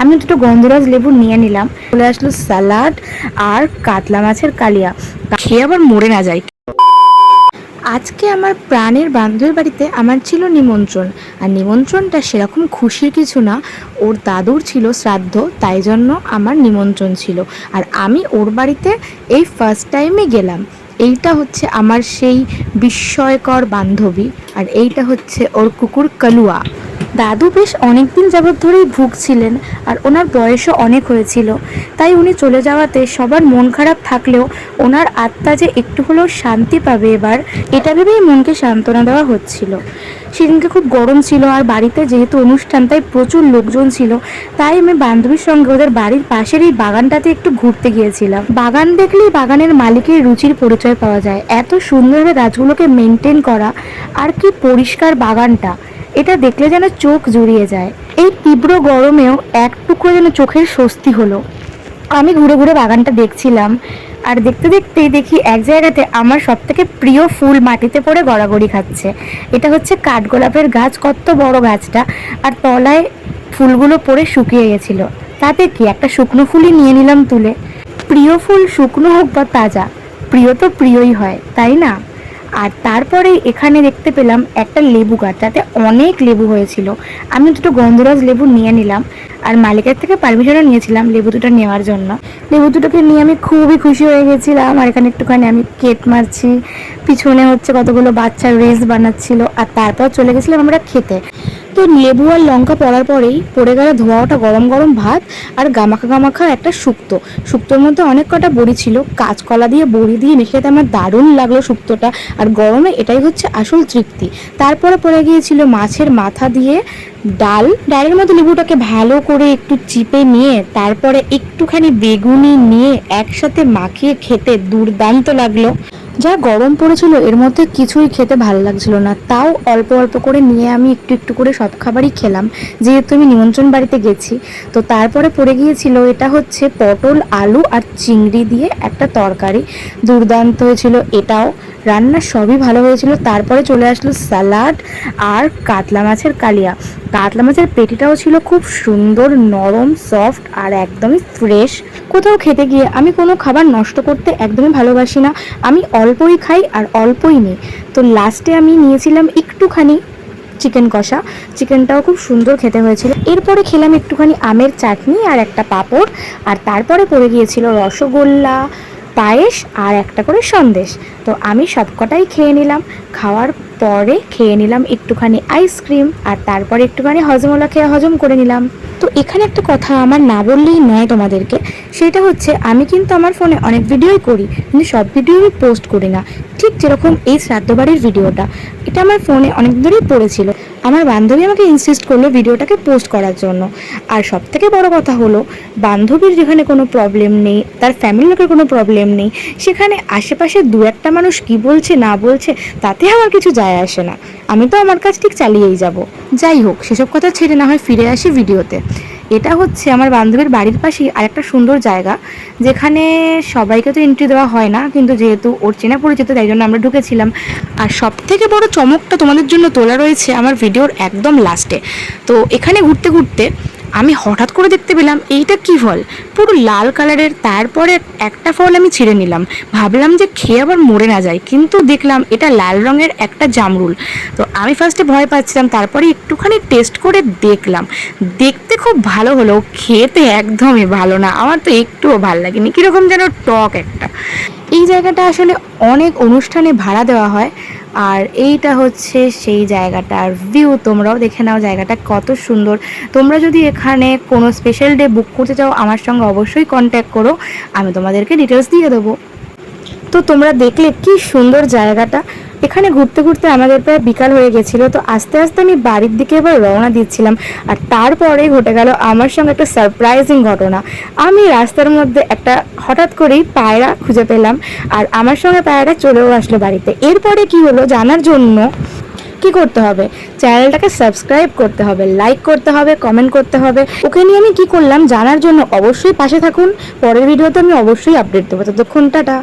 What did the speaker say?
আমি দুটো গন্ধরাজ লেবু নিয়ে নিলাম। চলে আসলো স্যালাড আর কাতলা মাছের কালিয়া। খেয়ে আবার মরে না যায়। আজকে আমার প্রাণের বান্ধবীর বাড়িতে আমার ছিল নিমন্ত্রণ। আর নিমন্ত্রণটা সেরকম খুশির কিছু না। ওর দাদুর ছিল শ্রাদ্ধ, তাই জন্য আমার নিমন্ত্রণ ছিল। আর আমি ওর বাড়িতে এই ফার্স্ট টাইমে গেলাম। এইটা হচ্ছে আমার সেই বিস্ময়কর বান্ধবী। আর এইটা হচ্ছে ওর কুকুর কালুয়া। দাদু বেশ অনেক দিন যাবৎ ধরেই ভুগছিলেন আর ওনার বয়সও অনেক হয়েছিল। তাই উনি চলে যাওয়াতে সবার মন খারাপ থাকলেও ওনার আত্মা যে একটু হলেও শান্তি পাবে এবার, এটা ভেবেই মনকে সান্ত্বনা দেওয়া হচ্ছিল। সেদিনকে খুব গরম ছিল আর বাড়িতে যেহেতু অনুষ্ঠান, তাই প্রচুর লোকজন ছিল, তাই আমি বান্ধবীর সঙ্গে ওদের বাড়ির পাশের এই বাগানটাতে একটু ঘুরতে গিয়েছিলাম। বাগান দেখলেই বাগানের মালিকের রুচির পরিচয় পাওয়া যায়। এত সুন্দরভাবে গাছগুলোকে মেনটেন করা, আর কি পরিষ্কার বাগানটা। এটা দেখলে যেন চোখ জুড়িয়ে যায়। এই তীব্র গরমেও এক টুকরো যেন চোখের স্বস্তি হলো। আমি ঘুরে ঘুরে বাগানটা দেখছিলাম, আর দেখতে দেখতেই দেখি এক জায়গাতে আমার সব থেকে প্রিয় ফুল মাটিতে পড়ে গড়াগড়ি খাচ্ছে। এটা হচ্ছে কাঠগোলাপের গাছ, কত বড় গাছটা, আর তলায় ফুলগুলো পড়ে শুকিয়ে গেছিল। তাতে কি একটা শুকনো ফুলই নিয়ে নিলাম তুলে। প্রিয় ফুল শুকনো হোক বা তাজা, প্রিয় তো প্রিয়ই হয়, তাই না? আর তারপরে এখানে দেখতে পেলাম একটা লেবু গাছ, যাতে অনেক লেবু হয়েছিল। আমি দুটো গন্ধরাজ লেবু নিয়ে নিলাম, আর মালিকের থেকে পারমিশনও নিয়েছিলাম লেবু দুটো নেওয়ার জন্য। লেবু দুটোকে নিয়ে আমি খুবই খুশি হয়ে গেছিলাম, আর এখানে একটুখানি আমি কেট মারছি। পিছনে হচ্ছে কতগুলো বাচ্চার রেস বানাচ্ছিল, আর তারপর চলে গেছিলাম আমরা খেতে। তো লেবু আর লঙ্কা পড়ার পরেই পড়ে গেল ধোয়া ওটা গরম গরম ভাত আর গামাখা গামাখা একটা শুক্তো। শুক্তোর মধ্যে অনেক কটা বড়ি ছিল। কাঁচকলা দিয়ে বড়ি দিয়ে মেখে খেতে আমার দারুণ লাগল শুক্তোটা। আর গরমে এটাই হচ্ছে আসল তৃপ্তি। তারপরে পড়ে গিয়েছিল মাছের মাথা দিয়ে ডাল। ডালের মধ্যে লেবুটাকে ভালো করে একটু চিপে নিয়ে, তারপরে একটুখানি বেগুনি নিয়ে একসাথে মাখিয়ে খেতে দুর্দান্ত লাগল। যা গরম পড়েছিল, এর মধ্যে কিছুই খেতে ভালো লাগছিল না। তাও অল্প অল্প করে নিয়ে আমি একটু একটু করে সব খাবারই খেলাম, যেহেতু আমি নিমন্ত্রণ বাড়িতে গেছি। তো তারপরে পড়ে গিয়েছিল, এটা হচ্ছে পটল, আলু আর চিংড়ি দিয়ে একটা তরকারি। দুর্দান্ত হয়েছিল এটাও। রান্না সবই ভালো হয়েছিল। তারপরে চলে আসলো স্যালাড আর কাতলা মাছের কালিয়া। কাতলা মাছের পেটিটাও ছিল খুব সুন্দর, নরম সফট আর একদমই ফ্রেশ কোথাও খেতে গিয়ে আমি কোনো খাবার নষ্ট করতে একদমই ভালোবাসি না। আমি অল্পই খাই আর অল্পই নিই। তো লাস্টে আমি নিয়েছিলাম একটুখানি চিকেন কষা। চিকেনটাও খুব সুন্দর খেতে হয়েছিল। এরপরে খেলাম একটুখানি আমের চাটনি আর একটা পাঁপড়। আর তারপরে পড়ে গিয়েছিল রসগোল্লা পায়েস আর একটা করে সন্দেশ। তো আমি সবকটাই খেয়ে নিলাম। খাওয়ার পরে খেয়ে নিলাম একটুখানি আইসক্রিম আর তারপরে একটুখানি হজমলা খেয়ে হজম করে নিলাম। তো এখানে একটা কথা আমার না বললেই নয় তোমাদেরকে। সেটা হচ্ছে, আমি কিন্তু আমার ফোনে অনেক ভিডিওই করি, কিন্তু সব ভিডিও আমি পোস্ট করি না। ঠিক যেরকম এই শ্রাদ্ধ বাড়ির ভিডিওটা। এটা আমার ফোনে অনেক দূরেই পড়েছিল। আমার বান্ধবী আমাকে ইনসিস্ট করল ভিডিওটাকে পোস্ট করার জন্য। আর সব থেকে বড় কথা হলো, বান্ধবীর যেখানে কোনো প্রবলেম নেই, তার ফ্যামিলি লোকের কোনো প্রবলেম নেই, সেখানে আশেপাশে দু একটা মানুষ কি বলছে, না বলছে, তাতে আমার কিছু যায় আসে না। আমি তো আমার কাজ ঠিক চালিয়েই যাব। যাই হোক, সেসব কথা ছেড়ে না হয় ফিরে আসি ভিডিওতে। এটা হচ্ছে আমার বান্ধবীর বাড়ির পাশেই আরেকটা সুন্দর জায়গা, যেখানে সবাইকে তো এন্ট্রি দেওয়া হয় না, কিন্তু যেহেতু ওর চেনা পরিচিত তাই জন্য আমরা ঢুকেছিলাম। আর সব থেকে বড় চমকটা তোমাদের জন্য তোলা রয়েছে আমার ভিডিওর একদম লাস্টে তো এখানে ঘুরতে ঘুরতে আমি হঠাৎ করে দেখতে পেলাম এইটা কি ফল? পুরো লাল কালারের, তারপরে একটা ফল আমি ছিঁড়ে নিলাম। ভাবলাম যে খেয়ে আবার মরে না যায়, কিন্তু দেখলাম এটা লাল রঙের একটা জামরুল। তো আমি ফার্স্টে ভয় পাচ্ছিলাম, তারপরে একটুখানি টেস্ট করে দেখলাম। দেখতে খুব ভালো হলো, খেতে একদমই ভালো না, আমার তো একটুও ভালো লাগেনি। কীরকম যেন টক একটা। এই জায়গাটা আসলে অনেক অনুষ্ঠানে ভাড়া দেওয়া হয়। আর এইটা হচ্ছে সেই জায়গাটার ভিউ তোমরাও দেখে নাও জায়গাটা কত সুন্দর। তোমরা যদি এখানে কোনো স্পেশাল ডে বুক করতে চাও, আমার সঙ্গে অবশ্যই কন্ট্যাক্ট করো। আমি তোমাদেরকে ডিটেলস দিয়ে দেবো। তো তোমরা দেখলে কি সুন্দর জায়গাটা। এখানে ঘুরতে ঘুরতে আমাদের প্রায় বিকাল হয়ে গেছিল, তো আস্তে আস্তে আমি বাড়ির দিকে এবার রওনা দিচ্ছিলাম। আর তারপরে ঘটে গেল আমার সঙ্গে একটা সারপ্রাইজিং ঘটনা। আমি রাস্তার মধ্যে একটা হঠাৎ করেই পায়রা খুঁজে পেলাম আর আমার সঙ্গে পায়রা চলেও আসলো বাড়িতে। এরপরে কি হলো জানার জন্য কি করতে হবে? চ্যানেলটাকে সাবস্ক্রাইব করতে হবে লাইক করতে হবে কমেন্ট করতে হবে। ওকে নিয়ে আমি কি করলাম জানার জন্য অবশ্যই পাশে থাকুন, পরের ভিডিওতে আমি অবশ্যই আপডেট দেবো। ততক্ষণ টাটা।